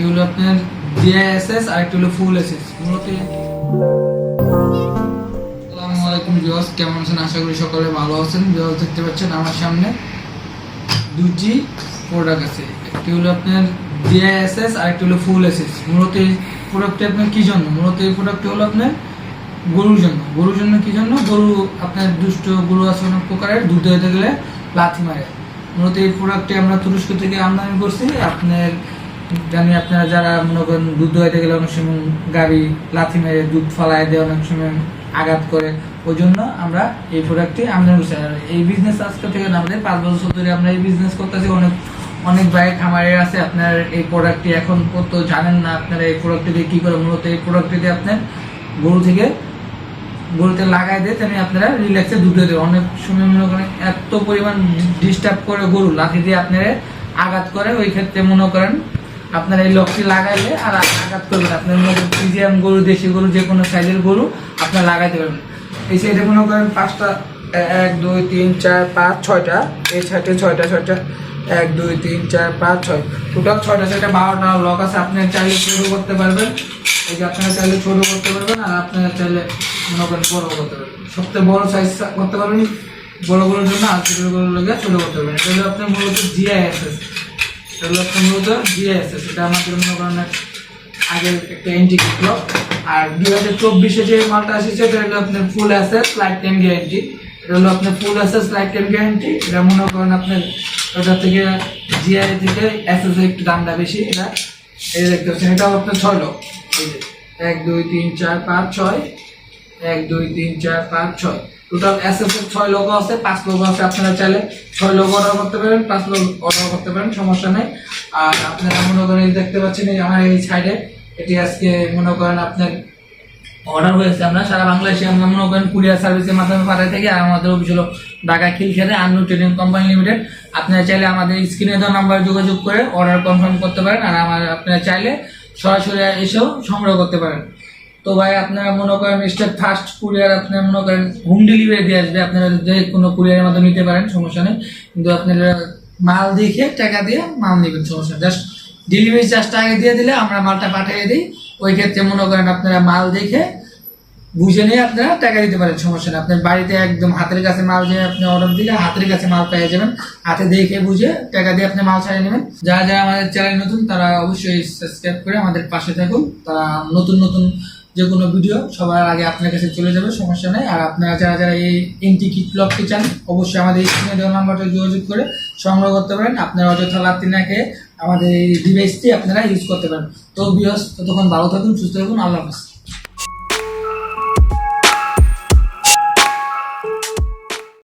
একটি হলো আপনার জিআইএসএস আর একটি হলো ফুল এসএস মূলত আসসালামু আলাইকুম ভিউয়ার্স কেমন আছেন? আশা করি সকলে ভালো আছেন। ভিউয়ার্স দেখতে পাচ্ছেন আমার সামনে দুটি প্রোডাক্ট আছে। একটি হলো আপনার জিআইএসএস আর একটি হলো ফুল এসএস মূলত এই প্রোডাক্টটি আপনার কি জন্য? মূলত এই প্রোডাক্টটি হলো আপনার গরুর জন্য। গরুর জন্য কি জন্য? গরু আপনার দুষ্ট গরু আছে অনেক প্রকারের, দুধ হতে গেলে লাথি মারে। মূলত এই প্রোডাক্টটি আমরা তুরস্ক থেকে আমদানি করছি। আপনার জানি আপনারা যারা মনে করেন দুধ হইতে গেলে অনেক সময় গাড়ি লাথি মেরে দুধ ফালায় দেয়, অনেক সময় আঘাত করে। ওই জন্য আমরা এই প্রোডাক্টটি আমদানি করছি। এই বিজনেস আজকে থেকে আমাদের পাঁচ বছর ধরে আমরা এই বিজনেস করতেছি। অনেক অনেক বাইক খামারের আছে। আপনার এই প্রোডাক্টটি এখন কত জানেন না আপনারা এই প্রোডাক্টটি দিয়ে কী করে মূলত এই প্রোডাক্টটি দিয়ে আপনার গরু থেকে, গরুতে লাগাই দিয়ে তেমনি আপনারা রিল্যাক্সে দুধে দেবে অনেক সময় মনে করেন এত পরিমাণ ডিস্টার্ব করে গরু লাঠি দিয়ে আপনারা আঘাত করে। ওই ক্ষেত্রে মনে করেন আপনারা এই লকটি লাগাইলে আর আঘাত করবেন আপনার করেন ফিজিয়াম গরু, দেশি গরু, যে কোনো সাইজের গরু আপনার লাগাইতে পারবেন। এই সাইডে মনে করেন পাঁচটা এক, দুই, তিন, চার, পাঁচ, ছয়টা। এই সাইডে ছয়টা ছয়টা, এক, দুই, তিন, চার, পাঁচ, ছয়। টোটাল ছয়টা ছয়টা, বারোটা লক আছে। আপনি চাইলে শুরু করতে পারবেন। এই যে আপনারা চাইলে ছোট করতে পারবেন আর আপনারা চাইলে মনে করেন বড় করতে পারবেন। সবথেকে বড় সাইজ করতে পারবেন বড় গরুর জন্য আর ছোট গরুর লোকে ছোট করতে পারবেন। এটা হলো আপনার মূলত জিআইএসএস আপনার মূলত জিআইএসএস এটা আমাদের মনে করেন আগের একটা এন্টি ব্লক আর দুই হাজার চব্বিশে যে মালটা এসেছে এটা হলো আপনার full access lifetime guarantee এটা হলো আপনার full access lifetime guarantee এটা মনে করেন আপনার ওটা থেকে জিআই থেকে অ্যাসেস একটু দামটা বেশি। এটা এই দেখতে পাচ্ছেন এটাও আপনার ছয় লোক এই যে, এক, দুই, তিন, চার, পাঁচ, ছয়। এক, দুই, তিন, চার, পাঁচ, ছয়। টোটাল এসএস এর ছয় লোগো আছে, পাঁচ লোগো আছে আপনারা চাইলে। ছয় লোগো অর্ডার করতে পারেন, পাঁচ লোগো অর্ডার করতে পারেন, সমস্যা নেই। আর আপনারা মনে করেন দেখতে পাচ্ছেন, এই আমার এই সাইডে এটি আজকে মনে করেন আপনার অর্ডার হয়েছে আমরা। সারা বাংলাদেশে আমরা মনে করেন কুরিয়ার সার্ভিসের মাধ্যমে পাঠাই থাকি, আর আমাদের অফিস হলো ঢাকা খিলখেতে আন্নু ট্রেডিং কোম্পানি লিমিটেড আপনারা চাইলে আমাদের স্ক্রিনে দেওয়া নাম্বারে যোগাযোগ করে অর্ডার কনফার্ম করতে পারেন, আর আমার আপনারা চাইলে সরাসরি এসেও সংগ্রহ করতে পারেন। তো ভাই আপনারা মনে করেন স্টেট ফার্স্ট কুরিয়ার আপনারা মনে করেন হোম ডেলিভারি দিয়ে আসবে, আপনারা যে কোনো কুরিয়ারের মাধ্যমে নিতে পারেন, সমস্যা নেই। কিন্তু আপনারা মাল দেখে টাকা দিয়ে মাল নেবেন, সমস্যা জাস্ট ডেলিভারি চার্জটা আগে দিয়ে দিলে আমরা মালটা পাঠিয়ে দিই। ওই ক্ষেত্রে মনে করেন আপনারা মাল দেখে বুঝে নিয়ে আপনারা টাকা দিতে পারেন, সমস্যা নেই। আপনার বাড়িতে একদম হাতের কাছে মাল যে আপনি অর্ডার দিলে হাতের কাছে মাল পেয়ে যাবেন। হাতে দেখে বুঝে টাকা দিয়ে আপনি মাল ছাড়িয়ে নেবেন। যারা যারা আমাদের চ্যানেল নতুন, তারা অবশ্যই সাবস্ক্রাইব করে আমাদের পাশে থাকুন। তারা নতুন নতুন যে কোনো ভিডিও সবার আগে আপনার কাছে চলে যাবে, সমস্যা নেই। আর আপনারা যারা যারা এই এনটি কিট লকটি চান, অবশ্যই আমাদের স্ক্রিনে দেওয়া নাম্বারটা যোগাযোগ করে সংগ্রহ করতে পারেন। আপনারা অযথা লাত্তি না খেয়ে আমাদের এই ডিভাইসটি আপনারা ইউজ করতে পারেন। তো বিহস ততক্ষণ ভালো থাকুন, সুস্থ থাকুন। আল্লাহ হাফেজ।